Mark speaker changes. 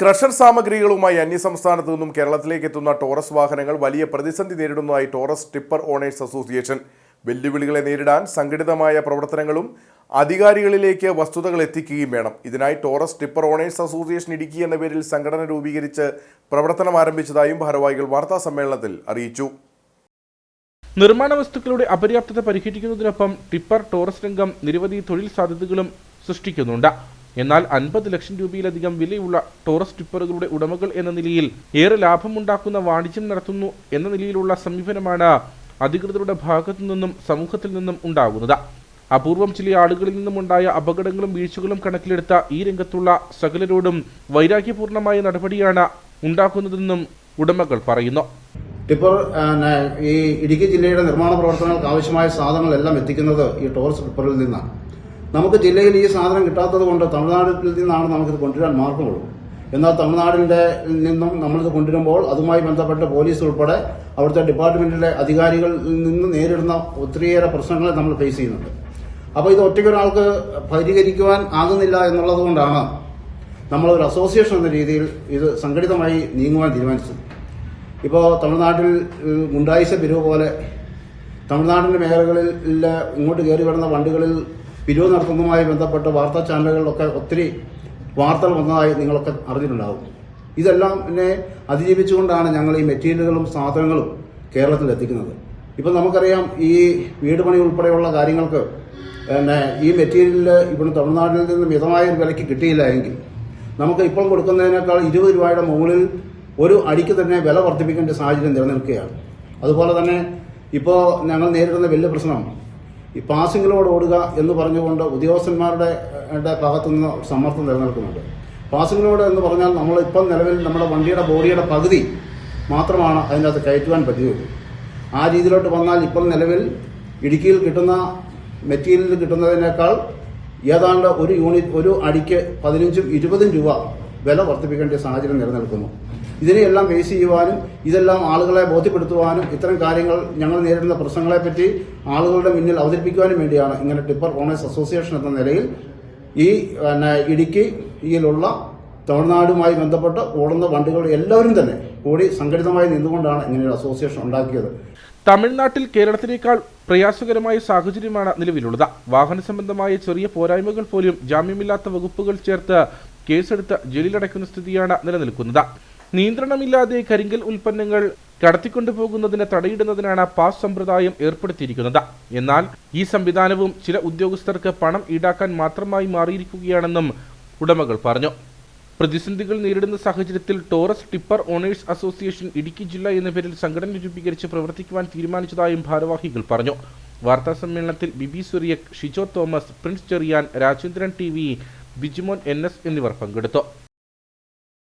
Speaker 1: Crusher സാമഗ്രികളുമായി അന്യസംസ്ഥാനത്തു നിന്നും കേരളത്തിലേക്ക് എത്തുന്ന ടോറസ് വാഹനങ്ങൾ വലിയ പ്രതിസന്ധി നേരിടുന്നതായി ടോറസ് ടിപ്പർ ഓണേഴ്സ് അസോസിയേഷൻ. വെല്ലുവിളികളെ നേരിടാൻ സംഘടിതമായ പ്രവർത്തനങ്ങളും അധികാരികളിലേക്ക് വസ്തുതകൾ എത്തിക്കുകയും വേണം. ഇതിനായി Taurus tipper owners association Idukki എന്ന പേരിൽ സംഘടന രൂപീകരിച്ച് പ്രവർത്തനം ആരംഭിച്ചതായും ഭാരവാഹികൾ വാർത്താ സമ്മേളനത്തിൽ അറിയിച്ചു.
Speaker 2: നിർമ്മാണ വസ്തുക്കളുടെ അപര്യാപ്തത പരിഹരിക്കുന്നതിനൊപ്പം ടിപ്പർ ടോറസ് രംഗം നിരവധി തൊഴിൽ സാധ്യതകളും സൃഷ്ടിക്കുന്നുണ്ട്. എന്നാൽ അൻപത് ലക്ഷം രൂപയിലധികം വിലയുള്ള ടോറസ് ടിപ്പറുകളുടെ ഉടമകൾ എന്ന നിലയിൽ ഏറെ ലാഭമുണ്ടാക്കുന്ന വാണിജ്യം നടത്തുന്നു എന്ന നിലയിലുള്ള സമീപനമാണ് അധികൃതരുടെ ഭാഗത്തു നിന്നും സമൂഹത്തിൽ നിന്നും ഉണ്ടാകുന്നത്. അപൂർവം ചില ആളുകളിൽ നിന്നുമുണ്ടായ അപകടങ്ങളും വീഴ്ചകളും കണക്കിലെടുത്ത ഈ രംഗത്തുള്ള സകലരോടും വൈരാഗ്യപൂർണമായ നടപടിയാണ് ഉണ്ടാക്കുന്നതെന്നും ഉടമകൾ പറയുന്നു.
Speaker 3: ടിപ്പർ ഈ ഇടുക്കി ജില്ലയുടെ നിർമ്മാണ പ്രവർത്തനങ്ങൾക്ക് ആവശ്യമായ സാധനങ്ങളെല്ലാം എത്തിക്കുന്നത് ഈ ടോറസ് ടിപ്പറിൽ നിന്നാണ്. നമുക്ക് ജില്ലയിൽ ഈ സാധനം കിട്ടാത്തത് കൊണ്ട് തമിഴ്നാട്ടിൽ നിന്നാണ് നമുക്കിത് കൊണ്ടുവരാൻ മാർഗമുള്ളൂ. എന്നാൽ തമിഴ്നാടിന്റെ നിന്നും നമ്മളിത് കൊണ്ടുവരുമ്പോൾ അതുമായി ബന്ധപ്പെട്ട പോലീസ് ഉൾപ്പെടെ അവിടുത്തെ ഡിപ്പാർട്ട്മെന്റിലെ അധികാരികളിൽ നിന്ന് നേരിടുന്ന ഒത്തിരിയേറെ പ്രശ്നങ്ങളെ നമ്മൾ ഫേസ് ചെയ്യുന്നുണ്ട്. അപ്പോൾ ഇത് ഒറ്റയ്ക്കൊരാൾക്ക് പരിഹരിക്കുവാൻ ആകുന്നില്ല എന്നുള്ളത് കൊണ്ടാണ് നമ്മളൊരു അസോസിയേഷൻ എന്ന രീതിയിൽ ഇത് സംഘടിതമായി നീങ്ങുവാൻ തീരുമാനിച്ചത്. ഇപ്പോൾ തമിഴ്നാട്ടിൽ ഗുണ്ടായിസ പിരിവ് പോലെ തമിഴ്നാടിന്റെ മേഖലകളിൽ ഇങ്ങോട്ട് കയറി വരുന്ന വണ്ടികളിൽ പിരിവ് നടത്തുന്നതുമായി ബന്ധപ്പെട്ട് വാർത്താ ചാനലുകളിലൊക്കെ ഒത്തിരി വാർത്തകൾ വന്നതായി നിങ്ങളൊക്കെ അറിഞ്ഞിട്ടുണ്ടാകും ഇതെല്ലാം എന്നെ അതിജീവിച്ചുകൊണ്ടാണ് ഞങ്ങൾ ഈ മെറ്റീരിയലുകളും സാധനങ്ങളും കേരളത്തിൽ എത്തിക്കുന്നത്. ഇപ്പം നമുക്കറിയാം ഈ വീട് പണി ഉൾപ്പെടെയുള്ള കാര്യങ്ങൾക്ക് പിന്നെ ഈ മെറ്റീരിയലിൽ ഇവിടെ തമിഴ്നാട്ടിൽ നിന്ന് മിതമായ വിലയ്ക്ക് കിട്ടിയില്ല എങ്കിൽ നമുക്ക് ഇപ്പോൾ കൊടുക്കുന്നതിനേക്കാൾ ഇരുപത് രൂപയുടെ മുകളിൽ ഒരു അടിക്ക് തന്നെ വില വർദ്ധിപ്പിക്കേണ്ട സാഹചര്യം നിലനിൽക്കുകയാണ്. അതുപോലെ തന്നെ ഇപ്പോൾ ഞങ്ങൾ നേരിടുന്ന വലിയ പ്രശ്നം ഈ പാസിങ്ങിലൂടെ ഓടുക എന്ന് പറഞ്ഞുകൊണ്ട് ഉദ്യോഗസ്ഥന്മാരുടെ ഭാഗത്തു നിന്ന് സമ്മർദ്ദം നിലനിൽക്കുന്നുണ്ട്. പാസിങ്ങിലൂടെ എന്ന് പറഞ്ഞാൽ നമ്മൾ ഇപ്പം നിലവിൽ നമ്മുടെ വണ്ടിയുടെ ബോഡിയുടെ പകുതി മാത്രമാണ് അതിനകത്ത് കയറ്റുവാൻ പറ്റുകയുള്ളൂ ആ രീതിയിലോട്ട് വന്നാൽ ഇപ്പോൾ നിലവിൽ ഇടുക്കിയിൽ കിട്ടുന്ന മെറ്റീരിയലിൽ കിട്ടുന്നതിനേക്കാൾ ഏതാണ്ട് ഒരു യൂണിറ്റ് ഒരു അടിക്ക് പതിനഞ്ചും ഇരുപതും രൂപ വില വർദ്ധിപ്പിക്കേണ്ട സാഹചര്യം നിലനിൽക്കുന്നു. ഇതിനെയെല്ലാം ഫേസ് ചെയ്യുവാനും ഇതെല്ലാം ആളുകളെ ബോധ്യപ്പെടുത്തുവാനും ഇത്തരം കാര്യങ്ങൾ ഞങ്ങൾ നേരിടുന്ന പ്രശ്നങ്ങളെപ്പറ്റി ആളുകളുടെ മുന്നിൽ അവതരിപ്പിക്കുവാനും വേണ്ടിയാണ് ഇങ്ങനെ ടിപ്പർ ഓണേഴ്സ് അസോസിയേഷൻ എന്ന നിലയിൽ ഈ പിന്നെ ഇടുക്കിയിലുള്ള തമിഴ്നാടുമായി ബന്ധപ്പെട്ട് ഓടുന്ന വണ്ടികൾ എല്ലാവരും തന്നെ കൂടി സംഘടിതമായി നിന്നുകൊണ്ടാണ് ഇങ്ങനെ ഒരു അസോസിയേഷൻ ഉണ്ടാക്കിയത്.
Speaker 2: തമിഴ്നാട്ടിൽ കേരളത്തിനേക്കാൾ പ്രയാസകരമായ സാഹചര്യമാണ് നിലവിലുള്ളത്. വാഹന സംബന്ധമായ ചെറിയ പോരായ്മകൾ പോലും ജാമ്യമില്ലാത്ത വകുപ്പുകൾ ചേർത്ത് കേസെടുത്ത് ജയിലിലടയ്ക്കുന്ന സ്ഥിതിയാണ് നിലനിൽക്കുന്നത്. നിയന്ത്രണമില്ലാതെ കരിങ്കൽ ഉൽപ്പന്നങ്ങൾ കടത്തിക്കൊണ്ടുപോകുന്നതിന് തടയിടുന്നതിനാണ് പാസ് സമ്പ്രദായം ഏർപ്പെടുത്തിയിരിക്കുന്നത്. എന്നാൽ ഈ സംവിധാനവും ചില ഉദ്യോഗസ്ഥർക്ക് പണം ഈടാക്കാൻ മാത്രമായി മാറിയിരിക്കുകയാണെന്നും ഉടമകൾ പറഞ്ഞു. പ്രതിസന്ധികൾ നേരിടുന്ന സാഹചര്യത്തിൽ Taurus tipper owners association Idukki ജില്ല എന്ന പേരിൽ സംഘടന രൂപീകരിച്ച് പ്രവർത്തിക്കുവാൻ തീരുമാനിച്ചതായും ഭാരവാഹികൾ പറഞ്ഞു. വാർത്താ സമ്മേളനത്തിൽ Bibi Suriyak Shijo Thomas Prince Cheriyan Rajendran T Bijumon N S എന്നിവർ പങ്കെടുത്തു.